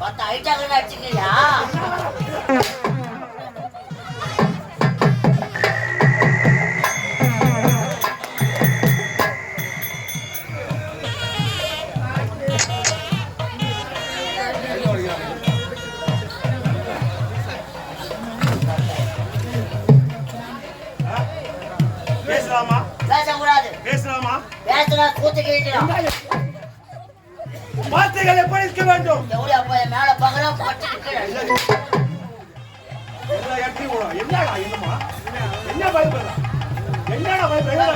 பத்து ஐட்டாங்க வச்சுக்கிறியா பேசுனா கூத்து கிழிக்கலாம் வார்த்தைகள் எப்படி இருக்க வேண்டும் எவ்வளோ போய் மேல பகரா பட்டு கீழே எல்லா இடத்தையும் விடும். என்னடா என்னம்மா? என்ன பயப்படுற? என்னடா பயப்படுற?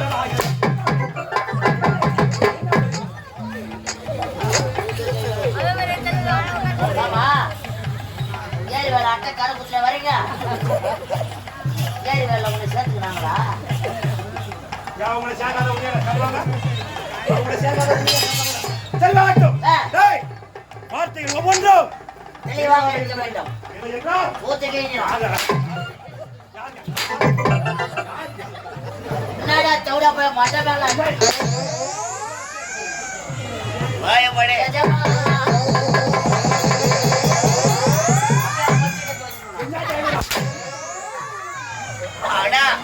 அட்டை கருப்புல வரீங்க ஏரி வேலை உங்களுக்கு சேர்த்துக்கிறாங்களா உங்களை சேர்க்காத. உங்களை டேய், வார்த்தைகள் ஒவ்வொன்றும். தெளிவாக இருக்க வேண்டும். என்னடா தவிட போய் மட்டை மேல எஜமா.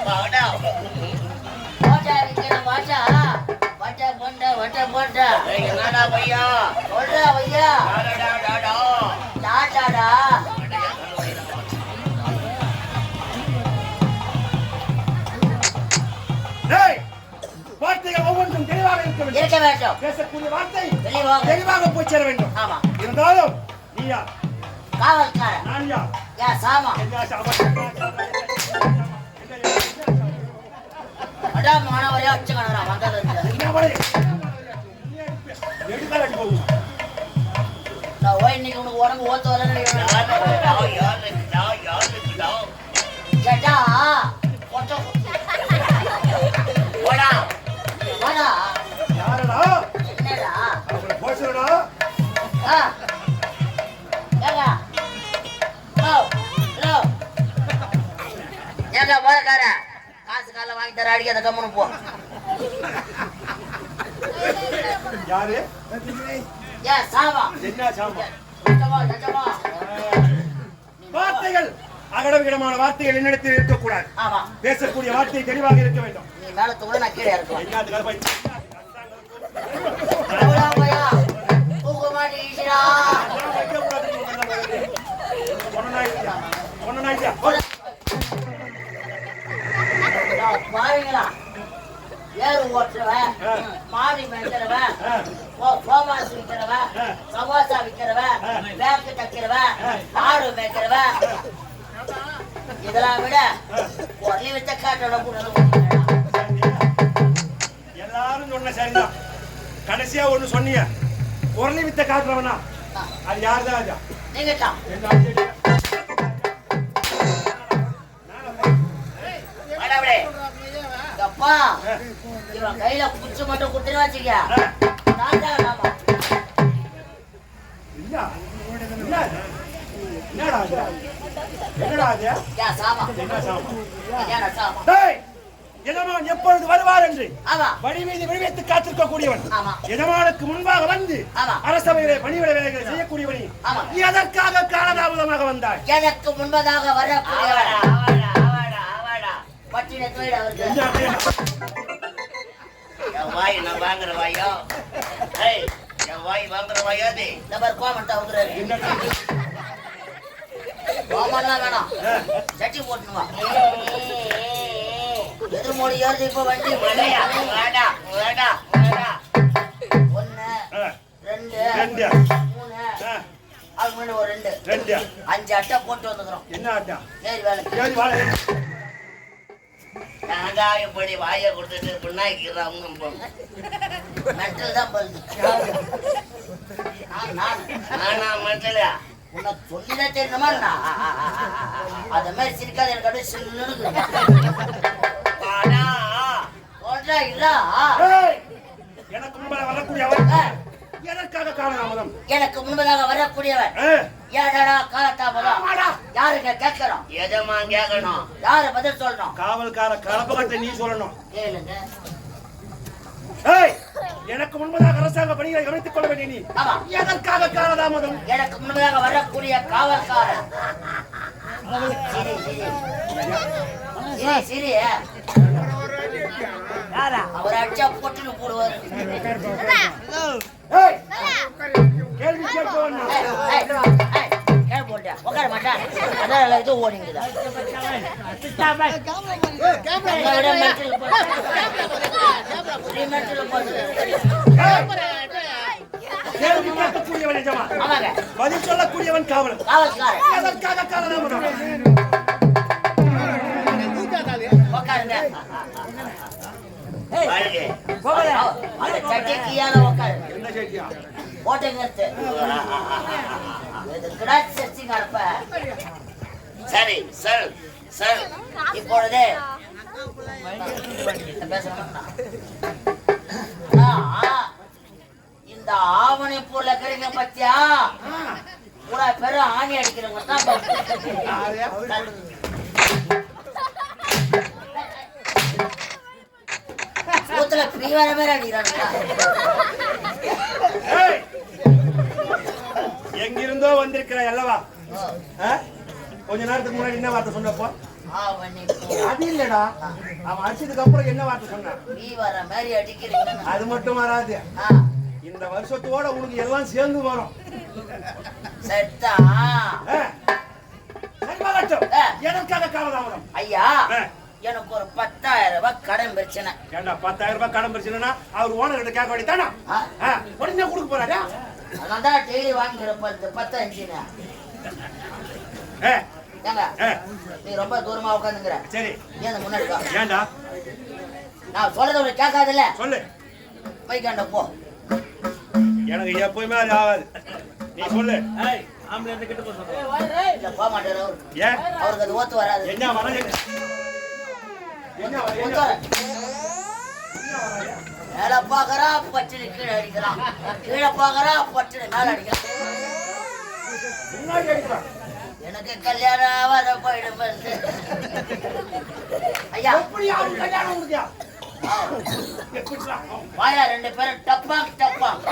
போட்டா போண்டா, வட்டை போண்டா. சொல்றா ஐயா. டாட்டாடா. டேய், வார்த்தைகள் ஒவ்வொன்றும் தெளிவாக இருக்க வேண்டும். இருக்க வேண்டும். பேசக்கூடிய வார்த்தை தெளிவாக தெளிவாக போய் சேர வேண்டும். ஆமா. இருந்தாலும் நான் யா சாமா? அடா மாணவரையா வந்தது. என்ன பண்ணு? எடுக்காத போகும். நான் ஓய் இன்னைக்கு உனக்கு உடம்பு ஓத்து வரேன்னு கேட்டா ஒட்ட போடா வாடா என்னடா ஆ ஹலோ ஹலோ போறக்கார காசு வாங்கி தர அடிக்காத கம்முன்னு போ யாரு? ஏ சாமா. என்ன நிஜமா வார்த்தைகள். அகடவிகடமான வார்த்தைகள் என்னிடத்தில் இருக்கக்கூடாது. ஆமா. பேசக்கூடிய வார்த்தை தெளிவாக இருக்க வேண்டும். பாருங்களா ஏறு ஓட்டுறவன் ஆ. மாடி மேய்க்கிறவன் ஆ, சோ- சோமாசு ஆ. பேக்கு தைக்கிறவன் ஆ. ஆடு மேய்க்கிறவன் இதெல்லாம் விட ஒரே வித்த காட்டோட எல்லாரும் சொன்ன சரிதான். கடைசியா ஒண்ணு சொன்னீங்க குரலி வித்த காட்டுறவனா? அது யாருதான் அது? நீங்க தான் அப்பா இவன் கையில குச்சி மட்டும் குத்துன்னு வச்சுக்க ஆ, நான் தான் நாம இல்ல. என்ன அது? என்னடா அது? என்னடா அது? யா சாமா என்ன சாபம்? ஏன்னா சாமா டேய், எஜமான் எப்பொழுது வருவார் என்று ஆமா வழி மீது விழிவைத்து காத்திருக்கக்கூடியவன் ஆமா எஜமானுக்கு முன்பாக வந்து. அரசவையிலே பணிவிட வேலைகளை செய்யக்கூடியவனி ஆமா. நீ அதற்காக காலதாமதமாக வந்தாய் எனக்கு முன்பதாக வரக்கூடியவன் பட்டின தொழில்? என் வாய் நான் வாங்குற வாயோ? ஏய் என் வாய் வாங்குற வாயோ அது? இந்த மாதிரி கோமன் என்ன கோமன்லாம் வேணாம். சட்டி போட்டுன்னு வா. எதிர் மோடி ஏறுது இப்ப வண்டி. வாடா வாடா வாடா. வாடா ஆ, ரெண்டு. மூணு. அதுக்கு முன்னாடி ஒரு ரெண்டு. ரெண்டு. அஞ்சு அட்டை போட்டு வந்துக்கிறோம். என்ன ஆட்டா ஏறி வேலை வெங்காயப்படி வாயை கொடுத்துட்டு பின்னாக்கிறாங்க மெட்டல் தான் பல்து. நான் மட்டல உன்னை சொல்லிதான் தெரியணுமா அந்த மாதிரி சிரிக்காத எனக்கு அப்படியே சில்லுன்னு இல்ல. ஏய், எனக்கு முன்பாக வரக்கூடியவன். எதற்காக காலதாமதம் எனக்கு முன்பதாக வரக்கூடியவன் ஆ, ஏடா காலத்தாமதம்? ஆமாடா. யாருங்க கேட்கிறோம் எஜமா கேட்கணும்? யாரு பதில் சொல்லணும்? காவல்கார கலப்பகத்தை நீ சொல்லணும். கேளுங்க. ஏய், எனக்கு முன்பதாக அரசாங்க பணிகளை கவனித்துக் கொள்ள வேண்டிய நீ எதற்காக காலதாமதம்? எனக்கு முன்பதாக வரக்கூடிய காவல்காரன். சிரி, சிரி. அவர் அடிச்சா பொட்டுன்னு போடுவாரு. கேள்வி. அதான் இது ஓடிங்குதா. கேள்வி கேட்கக்கூடியவன் ஆமாங்க, பதில் சொல்லக்கூடியவன் காவலன். எதற்காக காலதாமதம் உட்காருங்க. அந்த சட்டைக்கு கீழே உட்காரு. போட்டு நிறுத்து. எதுக்குடா searching அனுப்ப? சரி சொல் சொல் இப்பொழுது இந்த ஆவணி பூர்ல இருக்கிறீங்க பத்தியா? கூட பேரும் ஆணி அடிக்கிறவங்க தான். சூத்துல பிரிவான மாதிரி அடிக்கிறாங்க ஏய், எங்கிருந்தோ வந்திருக்கிறாய் அல்லவா? கொஞ்ச நேரத்துக்கு முன்னாடி என்ன வார்த்தை சொன்னப்போ? அது இல்லடா. அவன் அடிச்சதுக்கு அப்புறம் என்ன வார்த்தை சொன்னான் பிரிவார மாதிரி அடிக்கிறீங்க அது மட்டும் வராது. இந்த வருஷத்தோட உனக்கு எல்லாம் சேர்ந்து வரும். செத்தா. ஆ? சரி, வரட்டும். ஆ. எதற்காக காலதாமதம் ஐயா. எனக்கு ஒரு பத்தாயிரம் ரூபாய் கடன் பிரச்சனை. ஏண்டா பத்தாயிரம் ரூபாய் கடன் பிரச்சனைனா அவர் ஓனர் கிட்ட கேட்க வேண்டியதானா ஆ. உடனே கொடுக்க போறாடா அதான் தான் டெய்லி வாங்கிக்கிறப்ப இந்த பத்தஞ்சுன்னு ஏ, ஏங்க நீ ரொம்ப தூரமா உட்காந்துங்கிற சரி. ஏன் முன்னாடி வா. ஏண்டா? நான் சொல்றத உனக்கு கேட்காதுல்ல. சொல்லு. பைக்காண்ட போ. எனக்கு எப்பவுமே அது ஆகாது. நீ சொல்லு. இல்ல போக மாட்டாரு அவரு ஏன்? அவருக்கு அது ஓத்து வராது. என்ன வர மேல பாக்குறா பச்சனை கீழே அடிக்கிறான் கீழே பாக்குறா பச்சனை மேல அடிக்கிறான் எனக்கு கல்யாணம் ஆகாத போயிடும். ஐயா. கல்யாணம் வாயா ரெண்டு பேரும் டப்பாக் டப்பாக்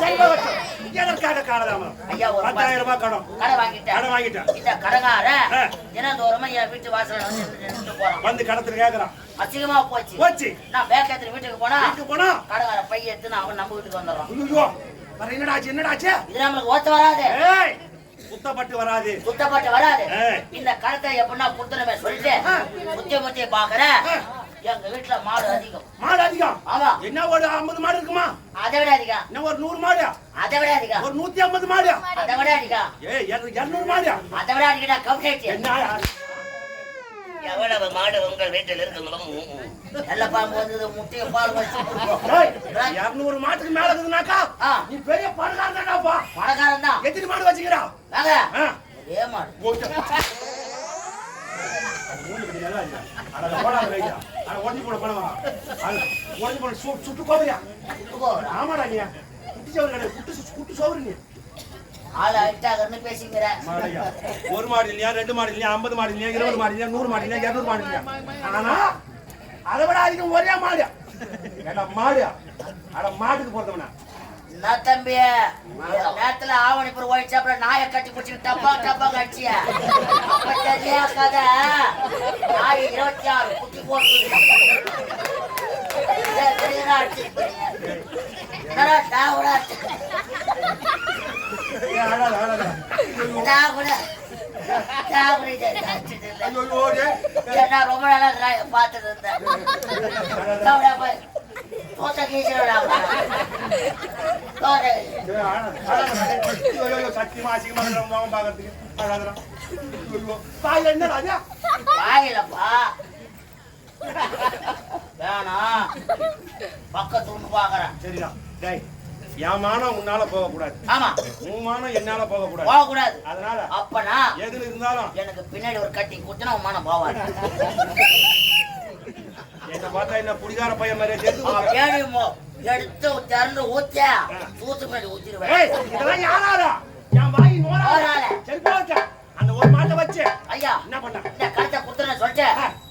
சரி, வரட்டும். எதற்காக காலதாமதம் ஐயா ஒரு பத்தாயிரம் ரூபாய் கடன். கடை வாங்கிட்டேன். கடன் வாங்கிட்டேன். இந்த கடங்கார. தினந்தோறமா என் வீட்டு வாசல்ல வந்து நின்று போறான். வந்து கடத்துல கேக்குறான். அசிங்கமா போச்சு. போச்சு. நான் பேக்கத்துல வீட்டுக்கு போனா வீட்டுக்கு போனா? கடங்கார பைய எடுத்து நான் அவன் நம்ம வீட்டுக்கு வந்துடுறான். என்னடாச்சு என்னடாச்சு இது நம்மளுக்கு ஓத்த வராது. ஏய் சுத்தப்பட்டு வராது. சுத்தப்பட்டு வராது. இந்த கடத்தை எப்படின்னா குடுத்துனமே சொல்லிட்டு. முத்திய முத்திய பாக்குறேன் ஆ. எங்க வீட்டுல மாடு அதிகம். மாடு அதிகம்? ஆமா. என்ன ஒரு ஐம்பது மாடு இருக்குமா? அதை விட அதிகம். என்ன ஒரு நூறு மாடு அதை விட அதிகம். ஒரு நூத்தி ஐம்பது மாடு அதை விட அதிகம். ஏய் இருநூறு மாடு அதை விட அதிகம் கம்ப்ளீட் என்ன எவ்வளவு மாடு உங்கள் வீட்டில் இருக்குங்களோ நல்ல பாம்பு வந்தது முட்டைய பால் வச்சு இருநூறு மாட்டுக்கு மேல இருக்குதுனாக்கா. நீ பெரிய பணக்காரன் தான்டாப்பா பணக்காரன் தான் எத்தனை மாடு வச்சுக்கிறா வாங்க. ஒரே மாடு உடைஞ்சு போன பணம் உடைஞ்சு சு- சுட்டு? போகிறா. ஆமாடா நீ. குட்டி சோறு கிடையாது. குட்டு குட்டு சோறு நீ. ஆள் அடிட்டாகன்னு பேசிக்கிற. ஒரு மாடு இல்லையா ரெண்டு மாடு இல்லையா ஐம்பது மாடு இல்லையா இருபது மாடு இல்லையா நூறு மாடு இல்லையா இருநூறு மாடு இல்லையா ஆனா அதை விட அதிகம் ஒரே மாடு மாடு அட மாட்டுக்கு போறதவனா என்ன தம்பி? நேரத்துல ஆவணிப்பூர் ஒயிட் சாப்பிட நாயை கட்டி பிடிச்சி டப்பா டப்பா கடிச்சிய? அப்ப தெரியா கதை. நாய் இருபத்தி ஆறு குட்டி போட்டு தெரியுதா போறீங்க? என்னடா டாவுடா அழாத அழாத ரொம்ப பார்த்துட்டு இருந்தேன். தோட்ட கீச்சிடா சத்தியமா அசிங்கமா என்ன ராஜா? வேணாம். பக்கத்து ஒண்ணு பாக்குறேன் சரிடா. டேய் என் மானம் உன்னால போக கூடாது ஆமா. உன் மானம் என்னால போக கூடாது போக கூடாது அதனால அப்பனா எதுல இருந்தாலும் எனக்கு பின்னாடி ஒரு கட்டி குத்துனா உன் மனம் போவாரு என்ன பார்த்தா என்ன புடிகார பையன் மாதிரியே தெரிஞ்சு ஏழு மோ- எடுத்து திறந்து ஊத்தியா. தூத்து பின்னாடி ஊத்திடுவேன். இதெல்லாம் யாராரா என் வாய் போட்ட அந்த ஒரு மாட்டை வச்சு. ஐயா என்ன பண்ண? இந்த கழுத்தை குத்துறேன்னு சொல்லிட்டு.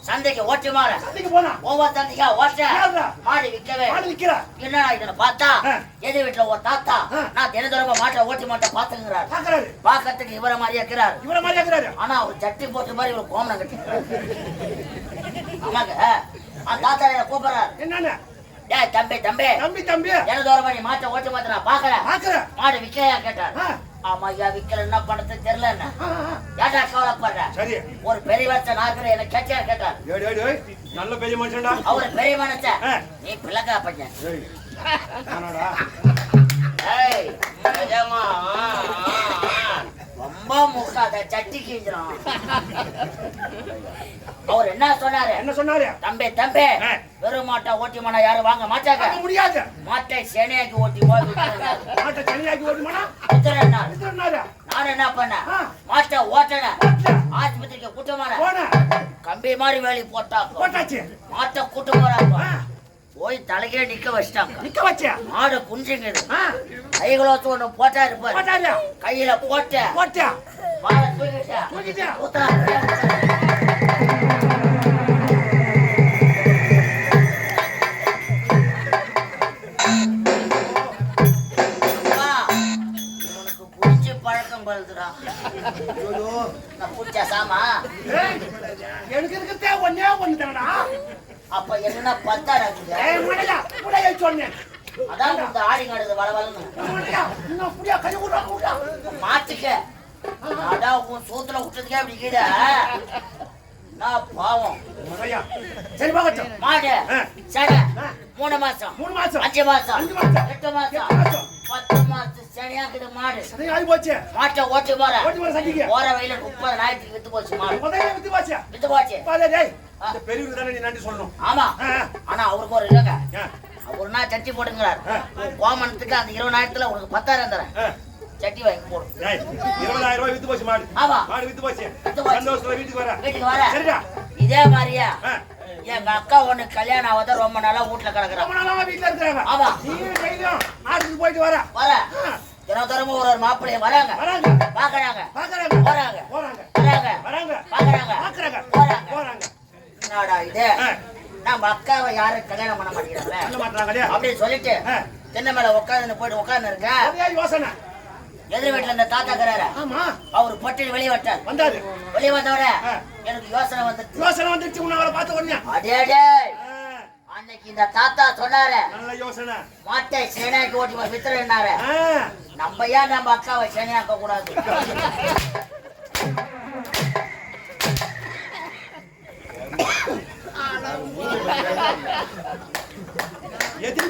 சந்தைக்கு ஓட்டி மாற. சந்தைக்கு போனா? ஒவ்வொரு சந்தைக்கா ஓட்ட? மாடு விற்கவே மாடு நிக்கிறா என்னடா இதுன்னு பார்த்தா. எதிர் வீட்டுல ஒரு தாத்தா. நான் தினதரமா மாட்டை ஓட்டி மாட்டை பாத்துங்கிறார் பாக்குறாரு பாக்கிறதுக்கு இவர மாதிரியே இருக்கிறார். இவர மாதிரி இருக்கிறாரு. ஆனா அவர் சட்டி போட்டு மாதிரி இவர் கோமனம் கட்டி ஆமாங்க. அந்த தாத்தா என்ன கூப்பிடுறாரு. என்னன்னு? ஏய் தம்பி தம்பி. தம்பி தம்பி. தினதோரமா நீ மாட்டை ஓட்டி மாத்த நான் பாக்கல பாக்குற மாடு விற்கலையா கேட்டார். ஆமா ஐயா விற்கல என்ன பண்றது தெரியல என்ன. ஏட்டா கவலைப்படுற? சரி. ஒரு பெரிய வருஷம் நாக்குற என்ன கேட்டியா கேட்டார் நல்ல பெரிய மனுஷன்டா. அவரு பெரிய மனுஷன். நீ பிள்ளைக்கா பையன். ரொம்ப முக்காத சட்டி கீஞ்சிரும். அவர் என்ன சொன்னாரு? என்ன சொன்னாரு? தம்பி தம்பி. வெறும் மாட்டை ஓட்டி மனா யாரும் வாங்க மாட்டாங்க. முடியாது. மாட்டை சேனையாக்கி ஓட்டி போய் மாட்டை ஓட்டுமானா வித்துறேன்னா சொன்னாரு நான் என்ன பண்ணேன்? ஆ. மாட்டை ஓட்டினேன் ஓட்டு. ஆஸ்பத்திரிக்கு கூட்டமான கம்பி மாதிரி வேலி போட்டாங்க. போட்டாச்சு. மாட்டை கூட்டு போறாங்க. போய் தலைக்கே நிக்க வச்சிட்டாங்க. நிக்க வச்ச மாடு குஞ்சுங்குது ஆ, கைகளோத்து ஒண்ணு போட்டா இருப்பாரு. கையில போட்ட போட்ட மாலை தூக்கிட்டா தூக்கிட்டா. நான் பாவம்? சரி பார்க்கட்டும் மாடு. ஆ. மூணு மாசம். மூணு மாசம். அஞ்சு மாசம். அஞ்சு மாசம். எட்டு மாசம். பத்து மாசம். சரியாக்குது மாடு. சரி ஆகி போச்சு. மாட்டை ஓட்டி போற. ஓட்டி போற சட்டிக்கு. போற வயல முப்பது நாயிரத்துக்கு வித்து போச்சு மாடு. முதல்ல வித்து போச்சு? வித்து போச்சு. பாரு டேய் இந்த பெரியவருக்கு தானே நீ நன்றி சொல்லணும். ஆமா. ஆனா அவருக்கு ஒரு இல்லைங்க ஒரு நாள் சட்டி. உன் கோமணத்துக்கு அந்த இருபதாயிரத்துல உனக்கு பத்தாயிரம் தரேன். சட்டி வாங்கி போடு இருபதாயிரம் ரூபாய் வித்து போச்சு மாடு ஆமா மாடு வித்து போச்சு. சந்தோஷத்துல வீட்டுக்கு வர வீட்டுக்கு வர சரிடா இதே மாதிரியா. எங்க அக்கா ஒண்ணு கல்யாணம் ஆகாத ரொம்ப நாளா வீட்டுல ரொம்ப நாளா வீட்டுல இருக்கிறாங்க ஆமா. நீ டெய்லியும் ஆட்டுக்கு போயிட்டு வர வர தினமும் ஒரு ஒரு மாப்பிள்ளைய வராங்க வராங்க பாக்குறாங்க பாக்குறாங்க போறாங்க போறாங்க வராங்க வராங்க பாக்குறாங்க பாக்குறாங்க போறாங்க போறாங்க என்னடா இது நம்ம அக்காவை யாரும் கல்யாணம் பண்ண மாட்டேங்கிறாங்க அப்படின்னு சொல்லிட்டு. தென்னை மேல உட்காந்து போயிட்டு உட்கார்ந்து இருக்க யோசனை எதிர் வீட்டுல இந்த தாத்தா இருக்கிறாரு ஆமா. அவர் பட்டியல் வெளியே வட்டார் வந்தாரு. வெளியே வந்தவர. எனக்கு யோசனை வந்துச்சு யோசனை வந்துருச்சு உன்னை அவரை பார்த்த உடனே. அடே அன்னைக்கு இந்த தாத்தா சொன்னாரு. நல்ல யோசனை. மாட்டை சேனாக்கி ஓட்டி போய் வித்துறேன்னாரு. நம்ம ஏன் நம்ம அக்காவை சேனையாக்க கூடாது?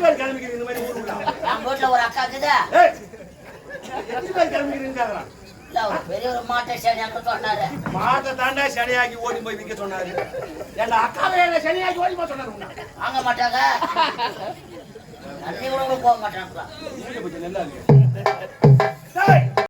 பேர் கிளம்பிக்கிறீங்க இந்த மாதிரி ஊருக்குள்ள? நம்ம வீட்டுல ஒரு அக்கா இருக்குதா. மாட்டை தாண்டா சனியாக்கி ஓடி போய் விற்க சொன்னாரு. ஏண்டா அக்காவை என்ன சனியாக்கி ஓடி போய் சொன்னாரு. வாங்க மாட்டாங்க. போக மாட்டாங்க.